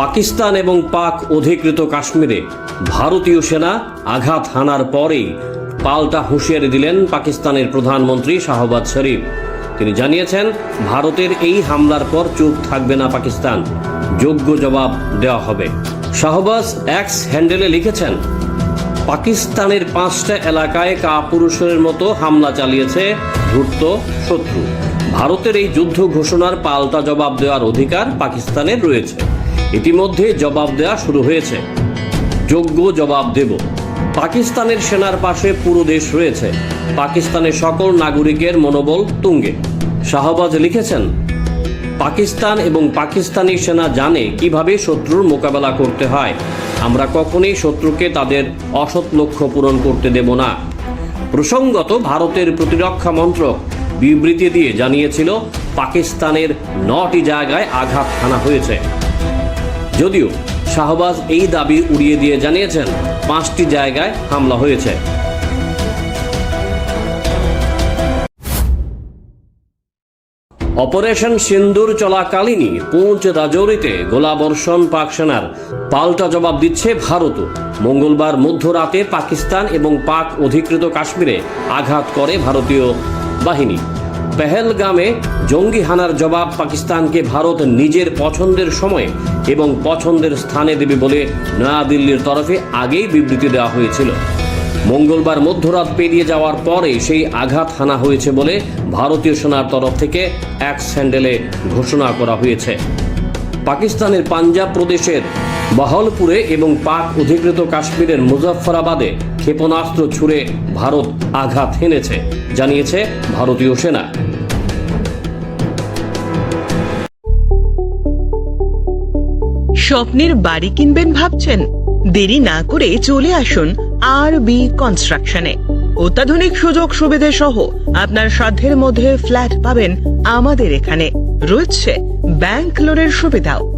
পাকিস্তান এবং পাক অধিকৃত কাশ্মীরে ভারতীয় সেনা আঘাত হানার পরেই পাল্টা হুঁশিয়ারি দিলেন পাকিস্তানের প্রধানমন্ত্রী শাহবাজ শরীফ। তিনি জানিয়েছেন, ভারতের এই হামলার পর চুপ থাকবে না পাকিস্তান। যোগ্য জবাব দেওয়া হবে। শাহবাজ এক্স হ্যান্ডেলে লিখেছেন, পাকিস্তানের পাঁচটা এলাকায় কাপুরুষের মতো হামলা চালিয়েছে ধূর্ত শত্রু। ভারতের এই যুদ্ধ ঘোষণার পাল্টা জবাব দেওয়ার অধিকার পাকিস্তানের রয়েছে। ইতিমধ্যে জবাব দেওয়া শুরু হয়েছে। যোগ্য জবাব দেব। পাকিস্তানের সেনার পাশে পুরো দেশ রয়েছে। পাকিস্তানের সকল নাগরিকের মনোবল তুঙ্গে। শাহবাজ লিখেছেন, পাকিস্তান এবং পাকিস্তানি সেনা জানে কীভাবে শত্রুর মোকাবেলা করতে হয়। আমরা কখনোই শত্রুকে তাদের অসৎ লক্ষ্য পূরণ করতে দেব না। প্রসঙ্গত ভারতের প্রতিরক্ষা মন্ত্রক বিবৃতি দিয়ে জানিয়েছিল, পাকিস্তানের নটি জায়গায় আঘাত হানা হয়েছে। যদিও শাহবাজ এই দাবি উড়িয়ে দিয়ে জানিয়েছেন, পাঁচটি জায়গায় হামলা হয়েছে। অপারেশন সিন্দুর চলাকালীনই পুঞ্চ রাজৌরিতে গোলাবর্ষণ পাক সেনার পাল্টা জবাব দিচ্ছে ভারতও মঙ্গলবার মধ্যরাতে পাকিস্তান এবং পাক অধিকৃত কাশ্মীরে আঘাত করে ভারতীয় বাহিনী। পেহেলগামে জঙ্গি হানার জবাব পাকিস্তানকে ভারত নিজের পছন্দের সময়ে এবং পছন্দের স্থানে দেবে বলে নয়াদিল্লির তরফে আগেই বিবৃতি দেওয়া হয়েছিল। মঙ্গলবার মধ্যরাত পেরিয়ে যাওয়ার পরে সেই আঘাত হানা হয়েছে বলে ভারতীয় সেনার তরফ থেকে এক স্যান্ডেলে ঘোষণা করা হয়েছে। পাকিস্তানের পাঞ্জাব প্রদেশের বহলপুরে এবং পাক অধিকৃত কাশ্মীরের মুজফফরাবাদে ক্ষেপণাস্ত্র ছুড়ে ভারত আঘাত হেনেছে, জানিয়েছে ভারতীয় সেনা। স্বপ্নের বাড়ি কিনবেন ভাবছেন? দেরি না করে চলে আসুন আর বি কনস্ট্রাকশনে। অত্যাধুনিক সুযোগ সুবিধে সহ আপনার সাধ্যের মধ্যে ফ্ল্যাট পাবেন আমাদের এখানে। রয়েছে ব্যাংক লোনের সুবিধাও।